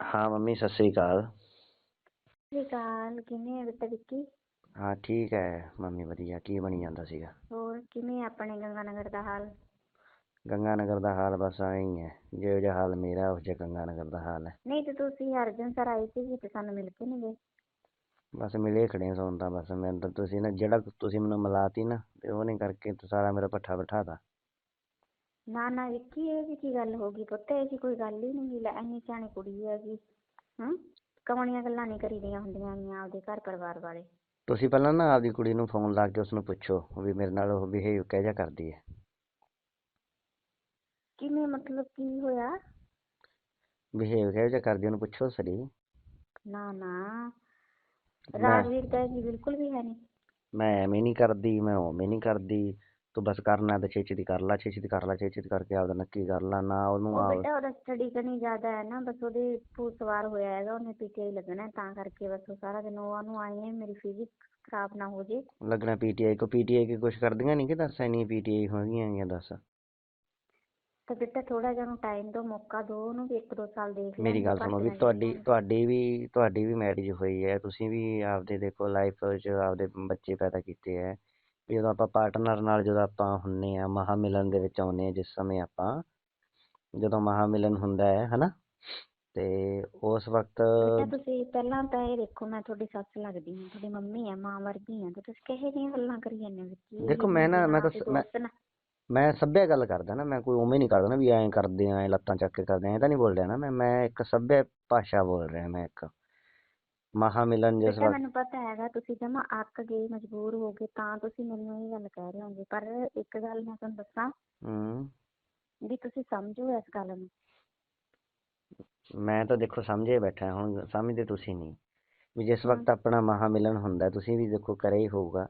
ਹਾਂ ਮੰਮੀ ਸਤਿ ਸ੍ਰੀ ਅਕਾਲ। ਸਤਿ ਸ਼੍ਰੀ ਅਕਾਲ ਕਿਵੇਂ ਹੈ ਬੇਟਾ ਵਿੱਕੀ? ਹਾਂ ਠੀਕ ਹੈ ਮੰਮੀ ਵਧੀਆ ਕੀ ਬਣੀ ਜਾਂਦਾ ਸੀਗਾ? ਹੋਰ ਕਿਵੇਂ ਹੈ ਆਪਣੇ ਗੰਗਾਨਗਰ ਦਾ ਹਾਲ? ਗੰਗਾਨਗਰ ਦਾ ਹਾਲ ਬਸ ਐਂ ਹੀ ਹੈ ਜਿਹੋ ਜਿਹਾ ਹਾਲ ਮੇਰਾ ਉਸ ਜਿਹਾ ਗੰਗਾਨਗਰ ਦਾ ਹਾਲ ਹੈ। ਨਹੀਂ ਤੇ ਤੁਸੀਂ ਅਰਜਨ ਸਰ ਆਏ ਸੀ ਤੇ ਸਾਨੂੰ ਮਿਲ ਕੇ ਨਹੀਂ ਗਏ? ਬਸ ਮਿਲੇ ਖੜੇ ਸੌਣ ਤਾਂ ਬਸ ਮੈਂ ਤਾਂ ਤੁਸੀਂ ਨਾ ਜਿਹੜਾ ਤੁਸੀਂ ਮੈਨੂੰ ਮਿਲਾਤੀ ਨਾ ਤੇ ਉਹ ਨਹੀਂ ਕਰਕੇ ਤੂੰ ਸਾਰਾ ਮੇਰਾ ਪੱਠਾ ਬਿਠਾਤਾ। ਨਾ ਨਾ ਵਿੱਕੀ ਇਹ ਵੀ ਕੀ ਗੱਲ ਹੋ ਗਈ ਪੁੱਤ ਇਹ ਜੀ ਕੋਈ ਗੱਲ ਹੀ ਨਹੀਂ ਲੈ ਇੰਨੀ ਸਿਆਣੀ ਕੁੜੀ ਹੈਗੀ ਹੂੰ ਕਮਣੀਆਂ ਗੱਲਾਂ ਨਹੀਂ ਕਰੀਦੀਆਂ ਹੁੰਦੀਆਂ ਗੀਆਂ ਆਪਦੇ ਘਰ ਪਰਿਵਾਰ ਬਾਰੇ ਤੁਸੀਂ ਪਹਿਲਾਂ ਨਾ ਆਪਦੀ ਕੁੜੀ ਨੂੰ ਫੋਨ ਲਾ ਕੇ ਉਸ ਨੂੰ ਪੁੱਛੋ ਵੀ ਮੇਰੇ ਨਾਲ ਉਹ ਬਿਹੇਵ ਕਿਹੋ ਜਿਹਾ ਕਰਦੀ ਹੈ। ਕਿਵੇਂ ਮਤਲਬ ਕੀ ਹੋਇਆ? ਬਿਹੇਵ ਕਿਹੋ ਜਿਹਾ ਕਰਦੀ ਉਹਨੂੰ ਪੁੱਛੋ ਸਰੀ। ਨਾ ਨਾ ਰਾਜਵੀਰ ਤਾਂ ਜੀ ਬਿਲਕੁਲ ਵੀ ਹੈ ਨਹੀਂ। ਮੈਂ ਐਵੇਂ ਨਹੀਂ ਕਰਦੀ ਮੈਂ ਉਵੇਂ ਨਹੀਂ ਕਰਦੀ। ਤੂੰ ਬਸ ਕਰਨਾ ਤੇ ਛੇਤੀ ਦੀ ਕਰ ਲਾ ਛੇਤੀ ਦੀ ਕਰ ਲਾ ਛੇਤੀ ਦੀ ਕਰਕੇ ਆਪਦਾ ਨੱਕੀ ਕਰ ਲਾ ਨਾ ਉਹਨੂੰ ਉਹ ਆਪ ਬੇਟਾ ਉਹਦਾ ਸਟੱਡੀ ਕਰਨੀ ਜ਼ਿਆਦਾ ਹੈ ਨਾ ਬਸ ਉਹਦੇ ਭੂਤ ਸਵਾਰ ਹੋਇਆ ਹੈਗਾ ਉਹਨੇ ਪੀਟੀਆਈ ਲੱਗਣਾ ਹੈ, ਤਾਂ ਕਰਕੇ ਬਸ ਉਹ ਸਾਰਾ ਦਿਨ ਉਹ ਨੂੰ ਆਏ ਹੈ ਮੇਰੀ ਫਿਜ਼ਿਕਸ ਖਰਾਬ ਨਾ ਹੋ ਜੇ। ਲੱਗਣਾ ਪੀਟੀਆਈ ਕੋ ਪੀਟੀਆਈ ਕੀ ਕੁਛ ਕਰਦੀਆਂ ਨਹੀਂ ਕਿ ਦੱਸ ਐਨੀ ਪੀਟੀਆਈ ਹੋਈਆਂ ਹੈਗੀਆਂ ਦੱਸ। ਤਾਂ ਬੇਟਾ ਥੋੜਾ ਜਿਹਾ ਉਹਨੂੰ ਟਾਈਮ ਦਿਓ ਮੌਕਾ ਦਿਓ ਉਹਨੂੰ ਵੀ ਇੱਕ ਦੋ ਸਾਲ ਦੇਖ ਮੇਰੀ ਲੈਣ ਗੱਲ ਸੁਣੋ ਵੀ ਨਾ ਤੁਹਾਡੀ। ਤੁਹਾਡੀ ਵੀ ਤੁਹਾਡੀ ਵੀ ਮੈਰਿਜ ਹੋਈ ਹੈ ਤੁਸੀਂ ਵੀ ਆਪਦੇ ਦੇਖੋ ਲਾਈਫ 'ਚ ਆਪਦੇ ਬੱਚੇ ਪੈਦਾ ਕੀਤੇ ਹੈ। ਜਦੋਂ ਆਪਾਂ ਪਾਰਟਨਰ ਨਾਲ ਜਦੋਂ ਆਪਾਂ ਹੁੰਨੇ ਆ ਮਹਾ ਮਿਲਨ ਦੇ ਵਿੱਚ ਆਉਂਦੇ ਆ ਜਿਸ ਸਮੇਂ ਆਪਾਂ ਜਦੋਂ ਮਹਾ ਮਿਲਨ ਹੁੰਦਾ ਹੈ ਹਨਾ? ਤੇ ਉਸ ਵਕਤ ਬੇਟਾ ਤੁਸੀਂ ਪਹਿਲਾਂ ਤਾਂ ਇਹ ਦੇਖੋ ਮੈਂ ਤੁਹਾਡੀ ਸੱਸ ਲੱਗਦੀ ਹਾਂ ਤੁਹਾਡੀ ਮੰਮੀ ਹੈ ਮਾਂ ਵਰਗੀ ਹਾਂ ਤੇ ਤੁਸੀਂ ਕਿਹੋ ਜਿਹੀਆਂ ਗੱਲਾਂ ਕਰੀ ਜਾਂਦੇ ਹੋ ਦੇਖੋ ਮੈਂ ਨਾ ਮੈਂ ਤਾਂ ਸ- ਮੈਂ ਮੈਂ ਸੱਭਿਆ ਗੱਲ ਕਰਦਾ ਨਾ ਮੈਂ ਕੋਈ ਉਵੇਂ ਨਹੀਂ ਕਰਦਾ ਨਾ ਵੀ ਐਂ ਕਰਦੇ ਆ ਐਂ ਲੱਤਾਂ ਚੱਕ ਕੇ ਕਰਦੇ ਆ ਐਂ ਤਾਂ ਨਹੀਂ ਬੋਲ ਰਿਹਾ ਨਾ ਮੈਂ ਮੈਂ ਇੱਕ ਸੱਭਿਆ ਭਾਸ਼ਾ ਬੋਲ ਰਿਹਾ ਮੈਂ ਇੱਕ। ਮਹਾ ਮਿਲਨ ਜਿਸ ਬੇਟਾ ਵਕਤ ਮੈਨੂੰ ਪਤਾ ਹੈਗਾ ਤੁਸੀਂ ਜਮਾ ਅੱਕ ਗਏ ਮਜਬੂਰ ਹੋ ਗਏ ਤਾਂ ਤੁਸੀਂ ਮੈਨੂੰ ਇਹ ਗੱਲ ਕਹਿ ਰਹੇ ਹੋਗੇ। ਪਰ ਇੱਕ ਗੱਲ ਮੈਂ ਤੁਹਾਨੂੰ ਦੱਸਾਂ ਹੂੰ। ਵੀ ਤੁਸੀਂ ਸਮਝੋ ਇਸ ਗੱਲ ਨੂੰ। ਮੈਂ ਤਾਂ ਦੇਖੋ ਸਮਝੇ ਬੈਠਾ ਹੁਣ ਸਮਝਦੇ ਤੁਸੀਂ ਨਹੀਂ। ਵੀ ਜਿਸ। ਵਕਤ ਆਪਣਾ ਮਹਾ ਮਿਲਨ ਹੁੰਦਾ ਤੁਸੀਂ ਵੀ ਦੇਖੋ ਕਰਿਆ ਹੀ ਹੋਊਗਾ।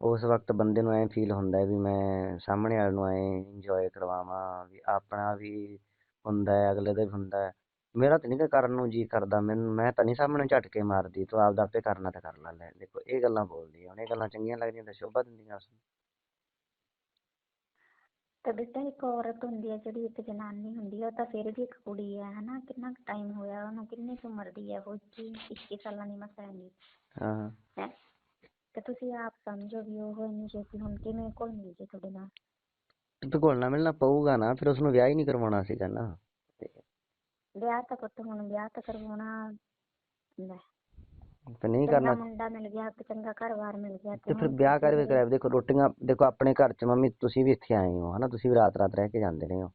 ਉਸ ਵਕਤ ਬੰਦੇ ਨੂੰ ਐਂ ਫੀਲ ਹੁੰਦਾ ਹੈ ਵੀ ਮੈਂ ਸਾਹਮਣੇ ਵਾਲੇ ਨੂੰ ਐਂ ਇੰਜੋਏ ਕਰਵਾਵਾਂ ਵੀ ਆਪਣਾ ਵੀ ਹੁੰਦਾ ਹੈ ਅਗਲੇ ਦਾ ਵੀ ਹੁੰਦਾ ਹੈ। ਮੇਰਾ ਤਾਂ ਨਹੀਂ ਕਿ ਕਰਨ ਨੂੰ ਜੀ ਕਰਦਾ ਮੈਨੂੰ ਮੈਂ ਤਾਂ ਨਹੀਂ ਸਾਹਮਣੇ ਝਟਕੇ ਮਾਰਦੀ ਤੂੰ ਆਪਦਾ ਆਪੇ ਕਰਨਾ ਤਾਂ ਕਰ ਲੈ ਲੈ। ਦੇਖੋ ਇਹ ਗੱਲਾਂ ਬੋਲਦੀ ਆ ਹੁਣ ਇਹ ਗੱਲਾਂ ਚੰਗੀਆਂ ਲੱਗਦੀਆਂ ਤਾਂ ਸ਼ੋਭਾ ਦਿੰਦੀਆਂ ਉਸ ਨੂੰ ਤਾਂ ਬੇਟਾ ਇੱਕ ਔਰਤ ਹੁੰਦੀ ਹੈ ਜਿਹੜੀ ਇੱਕ ਜਨਾਨੀ ਹੁੰਦੀ ਹੈ ਉਹ ਤਾਂ ਫਿਰ ਵੀ ਇੱਕ ਕੁੜੀ ਹੈ ਹਨਾ? ਕਿੰਨਾ ਟਾਈਮ ਹੋਇਆ ਉਹਨੂੰ ਕਿੰਨੀ ਕੁ ਉਮਰ ਦੀ ਹੈ ਉਹ ਇੱਕੀ ਇੱਕੀ ਸਾਲਾਂ ਦੀ ਮਸਾਂ ਹੈਗੀ ਹਾਂ। ਹੈ ਤੇ ਤੁਸੀਂ ਆਪ ਸਮਝੋ ਵੀ ਉਹ ਇੰਨੀ ਛੇਤੀ ਹੁਣ ਕਿਵੇਂ ਘੁਲ ਮਿਲ ਜੇ ਤੁਹਾਡੇ ਨਾਲ? ਤੇ ਘੁਲਣਾ ਮਿਲਣਾ ਪਊਗਾ ਨਾ ਫਿਰ ਉਸ ਨੂੰ ਵਿਆਹ ਹੀ ਨਹੀਂ ਕਰਵਾਉਣਾ ਸੀਗਾ ਨਾ। ਵਿਆਹ ਤਾਂ ਪੁੱਤ ਹੁਣ ਵਿਆਹ ਤਾਂ ਕਰਵਾਉਣਾ ਲੈ ਤੇ ਨਹੀਂ ਚੰਗਾ ਕਰਨਾ। ਮੁੰਡਾ ਮਿਲ ਗਿਆ ਤੇ ਚੰਗਾ ਘਰ-ਬਾਰ ਮਿਲ ਗਿਆ ਤੇ ਫਿਰ ਹੁਣ ਵਿਆਹ ਕਰ ਵੀ ਜਿਹੜੇ- ਕਰਾਇਆ ਦੇਖੋ ਰੋਟੀਆਂ ਦੇਖੋ ਆਪਣੇ ਘਰ ਚ ਮੰਮੀ ਤੁਸੀਂ ਵੀ ਇੱਥੇ ਆਏ ਹੋ ਹਨਾ ਤੁਸੀਂ ਵੀ ਰਾਤ ਰਾਤ ਰਹਿ ਕੇ ਜਾਂਦੇ ਰਹੇ ਹੋ।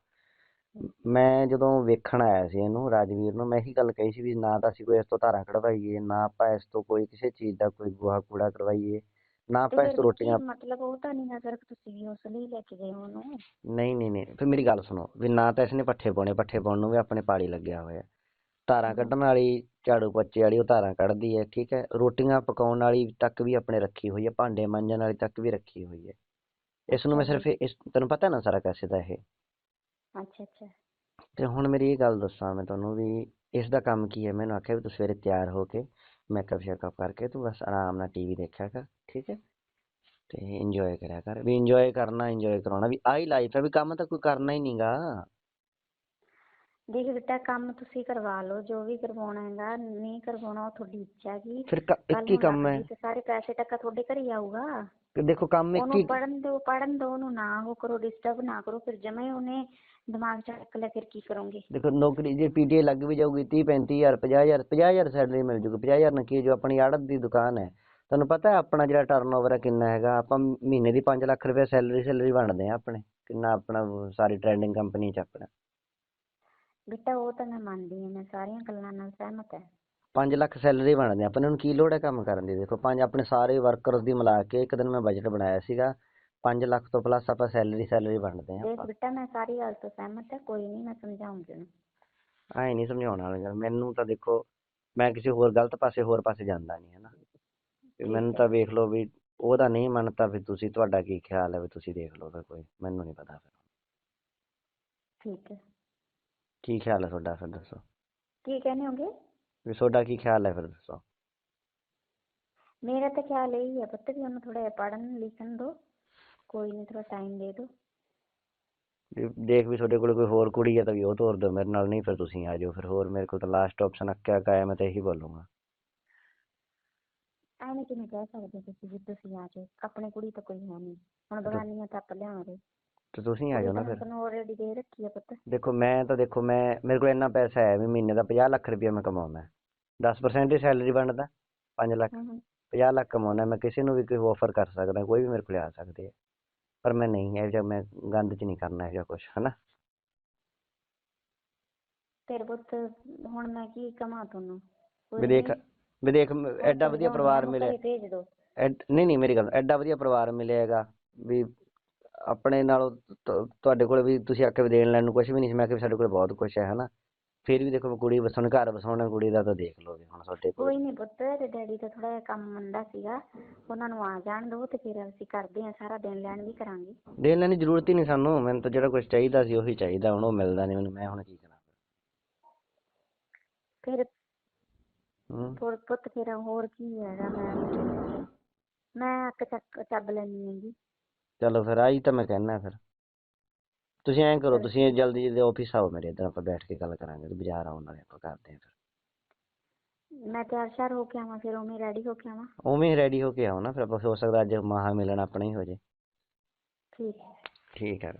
ਮੈਂ ਜਦੋਂ ਵੇਖਣ ਆਇਆ ਸੀ ਇਹਨੂੰ ਰਾਜਵੀਰ ਨੂੰ ਮੈਂ ਇਹੀ ਗੱਲ ਕਹੀ ਸੀ ਵੀ ਨਾ ਤਾਂ ਅਸੀਂ ਕੋਈ ਇਸ ਤੋਂ ਧਾਰਾਂ ਕਢਵਾਈਏ ਨਾ ਆਪਾਂ ਇਸ ਤੋਂ ਕੋਈ ਕਿਸੇ ਚੀਜ਼ ਦਾ ਕੋਈ ਗੋਹਾ ਕੂੜਾ ਕਰਵਾਈਏ ਨਾ ਤੇ ਫਿਰ ਤੋਂ ਰੋਟੀਆਂ ਕੀ ਮਤਲਬ ਉਹ ਤਾਂ ਨਹੀਂ ਨਾ ਸਿਰਫ ਤੁਸੀਂ ਉਸ ਲਈ ਲੈ ਕੇ ਗਏ ਹੋ ਉਹਨੂੰ? ਨਹੀਂ ਨਹੀਂ ਨਹੀਂ ਫਿਰ ਮੇਰੀ ਗੱਲ ਸੁਣੋ ਵੀ ਨਾ ਤਾਂ ਇਸਨੇ ਪੱਠੇ ਪਾਉਣੇ ਪੱਠੇ ਪਾਉਣ ਨੂੰ ਵੀ ਆਪਣੇ ਪਾਲੀ ਲੱਗਿਆ ਹੋਇਆ ਧਾਰਾਂ ਕੱਢਣ ਵਾਲੀ ਝਾੜੂ ਪੋਚੇ ਵਾਲੀ ਉਹ ਧਾਰਾਂ ਕੱਢਦੀ ਹੈ ਠੀਕ ਹੈ? ਰੋਟੀਆਂ ਪਕਾਉਣ ਵਾਲੀ ਤੱਕ ਵੀ ਆਪਣੇ ਰੱਖੀ ਹੋਈ ਹੈ ਭਾਂਡੇ ਮਾਂਜਣ ਵਾਲੀ ਤੱਕ ਵੀ ਰੱਖੀ ਹੋਈ ਹੈ। ਇਸ ਨੂੰ ਮੈਂ ਸਿਰਫ ਇਸ ਤੈਨੂੰ ਪਤਾ ਨਾ ਸਾਰਾ ਕੈਸੇ ਦਾ ਇਹ? ਅੱਛਾ ਅੱਛਾ। ਤੇ ਹੁਣ ਮੇਰੀ ਇਹ ਗੱਲ ਦੱਸਾਂ ਮੈਂ ਤੁਹਾਨੂੰ ਵੀ ਇਸ ਦਾ ਕੰਮ ਕੀ ਹੈ? ਮੈਨੂੰ ਆਖਿਆ ਵੀ ਤੂੰ ਸਵੇਰੇ ਤਿਆਰ ਹੋ ਕੇ ਮੇਕਅਪ ਸ਼ੇਕਅਪ ਕਰਕੇ ਤੂੰ ਬਸ ਆਰਾਮ ਨਾਲ ਟੀਵੀ ਦੇਖਿਆ ਕਰ ਠੀਕ ਹੈ? ਤੇ ਇੰਜੋਏ ਕਰਿਆ ਕਰ ਵੀ ਇੰਜੋਏ ਕਰਨਾ ਇੰਜੋਏ ਕਰਾਉਣਾ ਵੀ ਆਹੀ ਲਾਈਫ ਹੈ ਵੀ ਕੰਮ ਤਾਂ ਕੋਈ ਕਰਨਾ ਹੀ ਨਹੀਂਗਾ ਦੇਖ ਬੇਟਾ ਕੰਮ ਤੁਸੀਂ ਕਰਵਾ ਲਓ ਜੋ ਵੀ ਕਰਵਾਉਣਾ ਹੈਗਾ ਨਹੀਂ ਕਰਵਾਉਣਾ ਉਹ ਤੁਹਾਡੀ ਇੱਛਾ ਹੈਗੀ। ਫਿਰ ਕ- ਇੱਕ ਹੀ ਕੰਮ ਹੈ। ਸਾਰੇ ਪੈਸੇ ਟੱਕਾ ਤੁਹਾਡੇ ਘਰ ਹੀ ਆਊਗਾ। ਕਿ ਦੇਖੋ ਕੰਮ ਇੱਕ ਉਹਨੂੰ ਹੀ ਪੜਨ ਦਿਓ ਪੜਨ ਦਿਓ ਉਹਨੂੰ ਨਾ ਉਹ ਕਰੋ ਡਿਸਟਰਬ ਨਾ ਕਰੋ ਫਿਰ ਜਮੇ ਉਹਨੇ ਦਿਮਾਗ ਚੱਕ ਲਿਆ ਫਿਰ ਕੀ ਕਰੋਗੇ? ਦੇਖੋ ਨੌਕਰੀ ਜੇ ਪੀਟੀਏ ਲੱਗ ਵੀ ਜਾਊਗੀ 30 35000 50000 50000 ਸੈਲਰੀ ਮਿਲ ਜੂਗੀ 50000 ਨਾਲ ਕੀ ਜੋ ਆਪਣੀ ਆੜਤ ਦੀ ਦੁਕਾਨ ਹੈ। ਤੁਹਾਨੂੰ ਪਤਾ ਹੈ ਆਪਣਾ ਜਿਹੜਾ ਟਰਨਓਵਰ ਹੈ ਕਿੰਨਾ ਹੈਗਾ? ਆਪਾਂ ਮਹੀਨੇ ਦੀ 5 ਲੱਖ ਰੁਪਏ ਸੈਲਰੀ ਸੈਲਰੀ ਬਣਦੇ ਆ ਆਪਣੇ ਕਿੰਨਾ ਆਪਣਾ ਸਾਰੀ ਟ੍ਰੈਂਡਿੰਗ ਕੰਪਨੀ ਚ ਆਪਣਾ। ਬੇਟਾ ਉਹ ਤਾਂ ਮੈਂ ਮੰਨਦੀ ਹਾਂ ਮੈਂ ਸਾਰੀਆਂ ਗੱਲਾਂ ਨਾਲ ਸਹਿਮਤ ਹੈ। 5 ਲੱਖ ਸੈਲਰੀ ਬਣਦੇ ਆਪਾਂ ਨੂੰ ਕੀ ਲੋੜ ਹੈ ਕੰਮ ਕਰਨ ਦੀ? ਦੇਖੋ ਪੰਜ ਆਪਣੇ ਸਾਰੇ ਵਰਕਰਸ ਦੀ ਮਿਲਾ ਕੇ ਇੱਕ ਦਿਨ ਮੈਂ ਬਜਟ ਬਣਾਇਆ ਸੀਗਾ। 5 ਲੱਖ ਤੋਂ ਪਲੱਸ ਆਪਾਂ ਸੈਲਰੀ ਸੈਲਰੀ ਬਣਦੇ ਆ ਦੇਖ ਬੇਟਾ ਮੈਂ ਸਾਰੀ ਗੱਲ ਤੋਂ ਸਹਿਮਤ ਹੈ ਕੋਈ ਨਹੀਂ ਮੈਂ ਸਮਝਾਉਂਗੀ ਉਹਨੂੰ ਐਂ ਨਹੀਂ ਸਮਝਾਉਣ ਵਾਲੀ ਗੱਲ ਮੈਨੂੰ ਤਾਂ ਦੇਖੋ ਮੈਂ ਕਿਸੇ ਹੋਰ ਗਲਤ ਪਾਸੇ ਹੋਰ ਪਾਸੇ ਜਾਂਦਾ ਨਹੀਂ ਹੈ ਨਾ ਵੀ ਮੈਨੂੰ। ਤਾਂ ਵੇਖ ਲਓ ਵੀ ਉਹਦਾ ਨਹੀਂ ਮੰਨਤਾ ਫਿਰ ਤੁਸੀਂ ਤੁਹਾਡਾ ਕੀ ਖਿਆਲ ਹੈ ਵੀ ਤੁਸੀਂ ਦੇਖ ਲਓ ਫਿਰ ਕੋਈ ਮੈਨੂੰ ਨਹੀਂ ਪਤਾ ਫਿਰ। ਠੀਕ ਹੈ। ਕੀ ਖਿਆਲ ਹੈ ਤੁਹਾਡਾ ਫਿਰ ਦੱਸੋ? ਕੀ ਕਹਿੰਦੇ ਹੋਗੇ? ਵੀ ਤੁਹਾਡਾ ਕੀ ਖਿਆਲ ਹੈ ਫਿਰ ਦੱਸੋ? ਮੇਰਾ ਤਾਂ ਖਿਆਲ ਇਹੀ ਹੈ ਪੁੱਤ ਵੀ ਉਹਨੂੰ ਥੋੜਾ ਜਿਹਾ ਪੜ੍ਹਨ ਲਿਖਣ ਦਿਓ। ਕੋਈ ਨਹੀਂ ਥੋੜਾ ਟਾਈਮ ਦੇ ਦਿਓ ਵੀ ਦੇਖ ਵੀ ਤੁਹਾਡੇ ਕੋਲ ਕੋਈ ਹੋਰ ਕੁੜੀ ਹੈ ਤਾਂ ਵੀ ਉਹ ਤੋਰ ਦਿਓ ਮੇਰੇ ਨਾਲ ਨਹੀਂ ਫਿਰ ਤੁਸੀਂ ਆ ਜਾਓ ਫਿਰ ਹੋਰ ਮੇਰੇ ਕੋਲ ਤਾਂ ਲਾਸਟ ਆਪਸ਼ਨ ਅੱਕਿਆ ਕਾਇਆ ਮੈਂ ਤਾਂ ਇਹੀ ਬੋਲੂੰਗਾ ਐਵੇਂ ਕਿਵੇਂ ਕਹਿ ਸਕਦੇ ਹੋ ਤੁਸੀਂ ਵੀ ਤੁਸੀਂ ਆ ਜਾਓ ਆਪਣੇ ਕੁੜੀ ਤਾਂ ਕੋਈ ਹੈ ਨਹੀਂ ਹੁਣ ਬਗਾਨੀਆਂ ਤਾਂ ਆਪਾਂ ਲਿਆਵਾਂਗੇ ਤੇ ਤੁਸੀਂ ਆ ਜਾਓ ਨਾ ਫਿਰ ਤੈਨੂੰ ਆਲਰੇਡੀ ਦੇ ਰੱਖੀ ਆ ਪੁੱਤ ਦੇਖੋ ਮੈਂ ਤਾਂ ਦੇਖੋ ਮੈਂ ਮੇਰੇ ਕੋਲ ਇੰਨਾ ਪੈਸਾ ਹੈ ਵੀ ਮਹੀਨੇ ਦਾ 50 ਲੱਖ ਰੁਪਇਆ ਮੈਂ ਕਮਾਉਂਦਾ 10% ਹੀ ਸੈਲਰੀ ਬਣਦਾ 5 ਲੱਖ ਹੂੰ ਹੂੰ 50 ਲੱਖ ਕਮਾਉਂਦਾ ਮੈਂ ਕਿਸੇ ਨੂੰ ਵੀ ਕੋਈ ਆਫਰ ਕਰ ਸਕਦਾ ਕੋਈ ਵੀ ਮੇਰੇ ਕੋਲ ਆ ਸਕਦੇ ਆ ਪਰ ਮੈਂ ਨਹੀਂ ਇਹ ਜਿਹਾ ਮੈਂ ਗੰਦ 'ਚ ਨਹੀਂ ਕਰਨਾ ਇਹ ਜਿਹਾ ਕੁਝ ਹਨਾ? ਤੇਰੇ ਪੁੱਤ ਹੁਣ ਮੈਂ ਕੀ ਕਮਾਂ ਤੁਹਾਨੂੰ ਵੀ ਦੇਖ ਵੀ ਦੇਖ ਐਡਾ ਵਧੀਆ ਪਰਿਵਾਰ ਮਿਲਿਆ। ਭੇਜ ਐਡ- ਨਹੀਂ ਨਹੀਂ ਮੇਰੀ ਗੱਲ ਐਡਾ ਵਧੀਆ ਪਰਿਵਾਰ ਮਿਲਿਆਗਾ ਵੀ ਆਪਣੇ ਨਾਲੋਂ ਤੁ- ਤੁਹਾਡੇ ਕੋਲ ਵੀ ਤੁਸੀਂ ਆਕੇ ਵੀ ਦੇਣ ਲੈਣ ਨੂੰ ਕੁਝ ਵੀ ਨਹੀਂ ਸੀ ਮੈਂ ਕਿਹਾ ਵੀ ਸਾਡੇ ਕੋਲ ਬਹੁਤ ਕੁਝ ਹੈ ਹਨਾ? ਫਿਰ ਵੀ ਦੇਖੋ ਕੁੜੀ ਵਸਾਉਣ ਘਰ ਵਸਾਉਣਾ ਕੁੜੀ ਦਾ ਤਾਂ ਦੇਖ ਲਓ ਵੀ ਹੁਣ ਤੁਹਾਡੇ ਕੋਲ ਕੋਈ ਨਹੀਂ ਪੁੱਤ ਤੇ ਡੈਡੀ ਤਾਂ ਥੋੜਾ ਜਿਹਾ ਕੰਮ ਮੰਦਾ ਸੀਗਾ ਉਹਨਾਂ ਨੂੰ ਆ ਜਾਣ ਦਿਓ ਤੇ ਫਿਰ ਅਸੀਂ ਕਰਦੇ ਹਾਂ ਸਾਰਾ ਦਿਨ ਲੈਣ ਵੀ ਕਰਾਂਗੇ। ਦੇਣ ਲੈਣ ਦੀ ਜ਼ਰੂਰਤ ਹੀ ਨਹੀਂ ਸਾਨੂੰ ਮੈਨੂੰ ਤਾਂ ਜਿਹੜਾ ਕੁਝ ਚਾਹੀਦਾ ਸੀ ਉਹੀ ਚਾਹੀਦਾ ਹੁਣ ਉਹ ਮਿਲਦਾ ਨਹੀਂ ਮੈਨੂੰ ਮੈਂ ਹੁਣ ਕੀ ਕਰਾਂ? ਫਿਰ ਹੂੰ। ਥੋੜ ਪੁੱਤ ਫਿਰ ਹੋਰ ਕੀ ਹੈਗਾ ਮੈਂ ਮੈਂ ਅੱਕ ਚੱਕ ਚੱਬ ਲੈਣੀ ਹੈਗੀ। ਚਲੋ ਫਿਰ ਆਈ ਤਾਂ ਮੈਂ ਕਹਿਣਾ ਫਿਰ। ਤੁਸੀਂ ਐਂ ਕਰੋ ਤੁਸੀਂ ਜਲਦੀ ਜਲਦੀ ਆਫਿਸ ਆਓ ਮੇਰੇ ਇੱਧਰ ਆਪਾਂ ਬੈਠ ਕੇ ਗੱਲ ਕਰਾਂਗੇ ਤੇ ਬਾਜ਼ਾਰ ਆਉਣ ਨਾਲੇ ਆਪਾਂ ਕਰਦੇ ਹਾਂ ਫਿਰ। ਮੈਂ ਤਿਆਰ ਸ਼ਿਆਰ ਹੋ ਕੇ ਆਵਾਂ ਫਿਰ ਉਵੇਂ ਰੈਡੀ ਹੋ ਕੇ ਆਵਾਂ। ਉਵੇਂ ਰੈਡੀ ਹੋ ਕੇ ਆਓ ਨਾ ਫਿਰ ਆਪਾਂ ਹੋ ਸਕਦਾ ਅੱਜ ਮਹਾ ਮਿਲਣ ਆਪਣਾ ਹੀ ਹੋ ਜੇ। ਠੀਕ ਹੈ। ਠੀਕ ਹੈ।